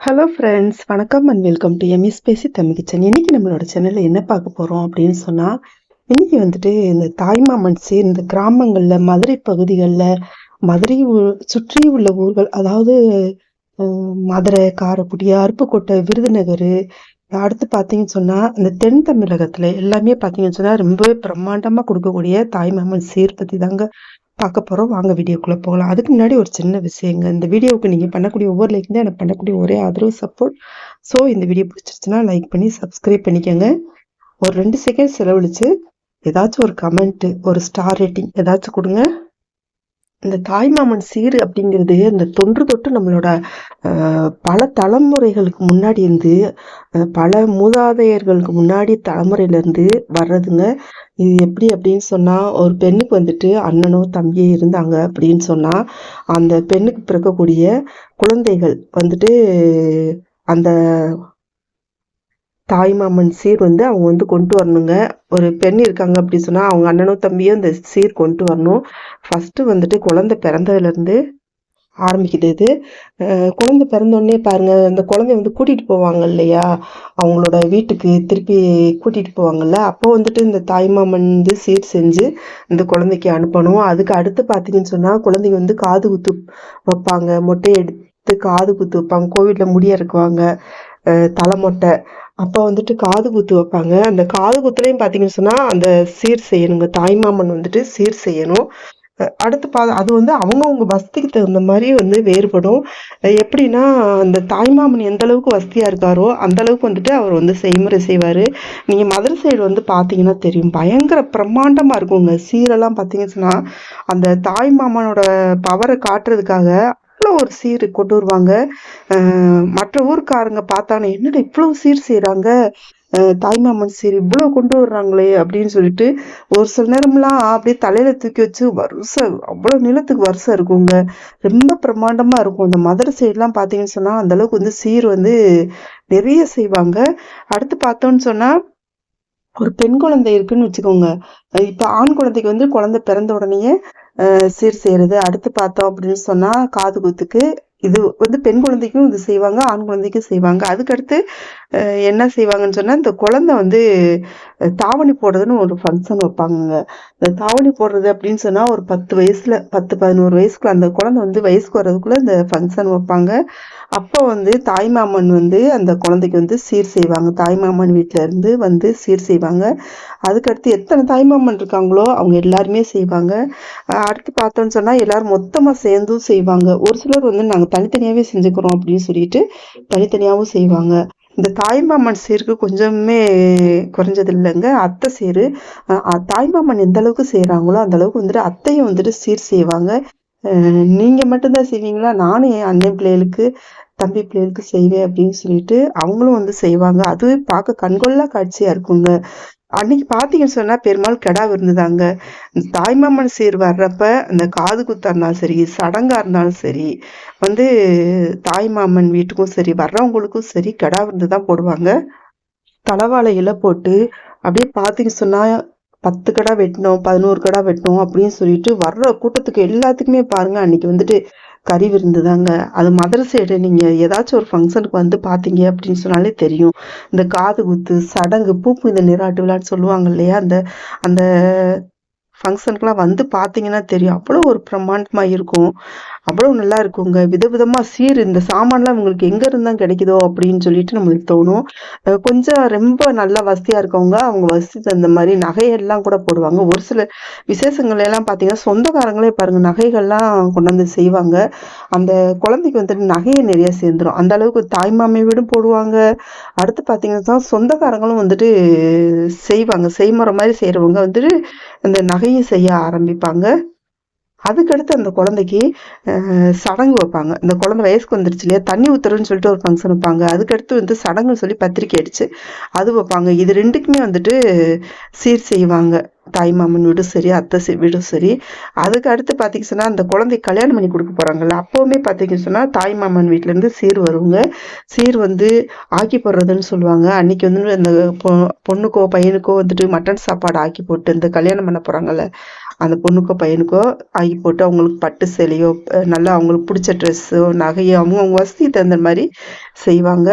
Hello friends வணக்கம் and welcome to EMIS பேசி Tamil kitchen இன்னைக்கு நம்மளோட சேனலில் என்ன பார்க்க போகிறோம் அப்படின்னு சொன்னால் இன்னைக்கு வந்துட்டு இந்த தாய்மாமன் இந்த கிராமங்களில் மதுரை பகுதிகளில் மதுரை சுற்றி உள்ள ஊர்கள் அதாவது மதுரை காரைக்குடி அருப்புக்கோட்டை விருதுநகர் அடுத்து பார்த்தீங்கன்னு சொன்னால் இந்த தென் தமிழகத்தில் எல்லாமே பார்த்தீங்கன்னு சொன்னால் ரொம்ப பிரம்மாண்டமாக கொடுக்கக்கூடிய தாய்மாமன் சீர் பற்றி தாங்க பார்க்க போகிறோம் வாங்க வீடியோக்குள்ளே போகலாம். அதுக்கு முன்னாடி ஒரு சின்ன விஷயங்க. இந்த வீடியோவுக்கு நீங்கள் பண்ணக்கூடிய ஒவ்வொரு லைக் தான் எனக்கு பண்ணக்கூடிய ஒரே ஆதரவு சப்போர்ட் ஸோ இந்த வீடியோ பிடிச்சிருச்சுன்னா லைக் பண்ணி சப்ஸ்கிரைப் பண்ணிக்கோங்க. ஒரு ரெண்டு செகண்ட் செலவழித்து ஏதாச்சும் ஒரு கமெண்ட்டு ஒரு ஸ்டார் ரேட்டிங் ஏதாச்சும் கொடுங்க. இந்த தாய்மாமன் சீர் அப்படிங்கிறது இந்த தொன்று தொட்டு நம்மளோட பல தலைமுறைகளுக்கு முன்னாடி இருந்து பல மூதாதையர்களுக்கு முன்னாடி தலைமுறையில இருந்து வர்றதுங்க. இது எப்படி அப்படின்னு சொன்னால் ஒரு பெண்ணுக்கு வந்துட்டு அண்ணனோ தம்பியோ இருந்தாங்க அப்படின்னு சொன்னால் அந்த பெண்ணுக்கு பிறக்கக்கூடிய குழந்தைகள் வந்துட்டு அந்த தாய்மாமன் சீர் வந்து அவங்க வந்து கொண்டு வரணுங்க. ஒரு பெண் இருக்காங்க அப்படின்னு சொன்னால் அவங்க அண்ணனோ தம்பியோ இந்த சீர் கொண்டு வரணும். ஃபஸ்ட்டு வந்துட்டு குழந்தை பிறந்ததுலேருந்து ஆரம்பிக்குது. இது குழந்தை பிறந்த உடனே பாருங்க அந்த குழந்தைய வந்து கூட்டிட்டு போவாங்க இல்லையா? அவங்களோட வீட்டுக்கு திருப்பி கூட்டிட்டு போவாங்கல்ல? அப்போ வந்துட்டு இந்த தாய்மாமன் வந்து சீர் செஞ்சு இந்த குழந்தைக்கு அனுப்பணும். அதுக்கு அடுத்து பார்த்தீங்கன்னு சொன்னா குழந்தைங்க வந்து காது குத்து வைப்பாங்க. மொட்டை எடுத்து காது குத்து வைப்பாங்க. கோவில்ல முடி இருக்குவாங்க தலைமொட்டை அப்போ வந்துட்டு காது குத்து வைப்பாங்க. அந்த காது குத்துலையும் பார்த்தீங்கன்னு சொன்னா அந்த சீர் செய்யணுங்க. தாய்மாமன் வந்துட்டு சீர் செய்யணும். அடுத்து பா அது வந்து அவங்கவுங்க வசதிக்கு தகுந்த மாதிரி வந்து வேறுபடும். எப்படின்னா அந்த தாய்மாமன் எந்த அளவுக்கு வசதியா இருக்காரோ அந்த அளவுக்கு வந்துட்டு அவர் வந்து செய்முறை செய்வாரு. நீங்க மதுரை சைடு வந்து பார்த்தீங்கன்னா தெரியும். பயங்கர பிரம்மாண்டமா இருக்குங்க. சீரெல்லாம் பார்த்தீங்கன்னா அந்த தாய்மாமனோட பவரை காட்டுறதுக்காக அவ்வளோ ஒரு சீர் கொண்டு வருவாங்க. மற்ற ஊருக்காரங்க பார்த்தானே என்னடா இவ்வளவு சீர் செய்கிறாங்க தாய்மாமன் சீர் இவ்வளவு கொண்டு வர்றாங்களே அப்படின்னு சொல்லிட்டு ஒரு சில நேரம்லாம் அப்படியே தலையில தூக்கி வச்சு வருஷம் அவ்வளவு நிலத்துக்கு வருஷம் இருக்குங்க. ரொம்ப பிரமாண்டமா இருக்கும். இந்த மதுரை சைட்லாம் பார்த்தீங்கன்னு சொன்னா அந்த அளவுக்கு வந்து சீர் வந்து நிறைய செய்வாங்க. அடுத்து பார்த்தோம்னு சொன்னா ஒரு பெண் குழந்தை இருக்குன்னு வச்சுக்கோங்க. இப்போ இப்ப ஆண் குழந்தைக்கு வந்து குழந்தை பிறந்த உடனேயே சீர் செய்யறது. அடுத்து பார்த்தோம் அப்படின்னு சொன்னா காது குத்துக்கு இது வந்து பெண் குழந்தைக்கும் இது செய்வாங்க ஆண் குழந்தைக்கும் செய்வாங்க. அதுக்கடுத்து என்ன செய்வாங்கன்னு சொன்னா இந்த குழந்தை வந்து தாவணி போடுறதுன்னு ஒரு ஃபங்க்ஷன் வைப்பாங்க இந்த தாவணி போடுறது அப்படின்னு சொன்னா ஒரு பத்து வயசுல பத்து பதினோரு வயசுக்குள்ள அந்த குழந்தை வந்து வயசுக்கு வர்றதுக்குள்ள இந்த ஃபங்க்ஷன் வைப்பாங்க. அப்போ வந்து தாய்மாமன் வந்து அந்த குழந்தைக்கு வந்து சீர் செய்வாங்க. தாய்மாமன் வீட்டிலேருந்து இருந்து வந்து சீர் செய்வாங்க. அதுக்கடுத்து எத்தனை தாய்மாமன் இருக்காங்களோ அவங்க எல்லாருமே செய்வாங்க. அடுத்து பார்த்தோன்னு சொன்னா எல்லாரும் மொத்தமா சேர்ந்தும் செய்வாங்க. ஒரு சிலர் வந்து நாங்க தனித்தனியாவே செஞ்சுக்கிறோம் அப்படின்னு சொல்லிட்டு தனித்தனியாவும் செய்வாங்க. இந்த தாய்மாமன் சீருக்கு கொஞ்சமே குறைஞ்சது இல்லைங்க. அத்தை சீரு. தாய்மாமன் எந்த அளவுக்கு செய்கிறாங்களோ அந்த அளவுக்கு வந்துட்டு அத்தையும் வந்துட்டு சீர் செய்வாங்க. நீங்கள் மட்டும்தான் செய்வீங்களா? நானும் என் அண்ணன் பிள்ளைகளுக்கு தம்பி பிள்ளைகளுக்கு செய்வேன் அப்படின்னு சொல்லிட்டு அவங்களும் வந்து செய்வாங்க. அதுவே பார்க்க கண்கொள்ளா காட்சியாக இருக்குங்க. அன்னைக்கு பார்த்தீங்கன்னு சொன்னால் பெருமாள் கிடா விருந்துதாங்க. தாய்மாமன் சீர் வர்றப்ப அந்த காது குத்தா இருந்தாலும் சரி சடங்காக இருந்தாலும் சரி வந்து தாய்மாமன் வீட்டுக்கும் சரி வர்றவங்களுக்கும் சரி கெடா விருந்து தான் போடுவாங்க. தலவாழை இலை போட்டு அப்படியே பார்த்தீங்க சொன்னால் பத்து கடை வெட்டணும் பதினோரு கடை வெட்டணும் அப்படின்னு சொல்லிட்டு வர்ற கூட்டத்துக்கு எல்லாத்துக்குமே பாருங்க அன்னைக்கு வந்துட்டு கறி விருந்து தாங்க அது மதுரை சைடு நீங்க ஏதாச்சும் ஒரு ஃபங்க்ஷனுக்கு வந்து பாத்தீங்க அப்படின்னு சொன்னாலே தெரியும். இந்த காது குத்து சடங்கு பூப்பு இந்த நீராட்டு விழான்னு சொல்லுவாங்க இல்லையா? அந்த அந்த ஃபங்க்ஷனுக்குலாம் வந்து பார்த்தீங்கன்னா தெரியும். அவ்வளோ ஒரு பிரம்மாண்டமாக இருக்கும். அவ்வளோ நல்லா இருக்குங்க. விதவிதமாக சீர் இந்த சாமான்லாம் உங்களுக்கு எங்க இருந்தா கிடைக்குதோ அப்படின்னு சொல்லிட்டு நம்மளுக்கு தோணும். கொஞ்சம் ரொம்ப நல்ல வசதியா இருக்கவங்க அவங்க வசதி தகுந்த மாதிரி நகையெல்லாம் கூட போடுவாங்க. ஒரு சில விசேஷங்கள் எல்லாம் பார்த்தீங்கன்னா சொந்தக்காரங்களே பாருங்க நகைகள்லாம் கொண்டு வந்து செய்வாங்க. அந்த குழந்தைக்கு வந்துட்டு நகையை நிறைய சேர்ந்துரும். அந்த அளவுக்கு தாய்மாமை வீடும் போடுவாங்க. அடுத்து பார்த்தீங்கன்னா சொந்தக்காரங்களும் வந்துட்டு செய்வாங்க. செய்முறை மாதிரி செய்கிறவங்க வந்துட்டு அந்த நகையை செய்ய ஆரம்பிப்பாங்க. அதுக்கடுத்து அந்த குழந்தைக்கு சடங்கு வைப்பாங்க. இந்த குழந்தை வயசுக்கு வந்துருச்சு இல்லையா? தண்ணி ஊத்துறதுன்னு சொல்லிட்டு ஒரு ஃபங்க்ஷன் வைப்பாங்க. அதுக்கடுத்து வந்து சடங்குன்னு சொல்லி பத்திரிக்கை அடிச்சு அது வைப்பாங்க. இது ரெண்டுக்குமே வந்துட்டு சீர் செய்வாங்க. தாய் மாமன் வீடும் சரி அத்தை வீடும் சரி. அதுக்கு அடுத்து பார்த்தீங்க சொன்னால் அந்த குழந்தை கல்யாணம் பண்ணி கொடுக்க போகிறாங்கல்ல அப்போவுமே பார்த்திங்க சொன்னால் தாய் மாமன் வீட்டிலேருந்து சீர் வருவாங்க சீர் வந்து ஆக்கி போடுறதுன்னு சொல்லுவாங்க. அன்னைக்கு வந்து அந்த பொ- பொண்ணுக்கோ பையனுக்கோ வந்துட்டு மட்டன் சாப்பாடு ஆக்கி போட்டு இந்த கல்யாணம் பண்ண போகிறாங்கல்ல அந்த பொண்ணுக்கோ பையனுக்கோ ஆக்கி போட்டு அவங்களுக்கு பட்டு சேலையோ நல்லா அவங்களுக்கு பிடிச்ச ட்ரெஸ்ஸோ நகையோ அவங்க அவங்க வசதி தகுந்த மாதிரி செய்வாங்க.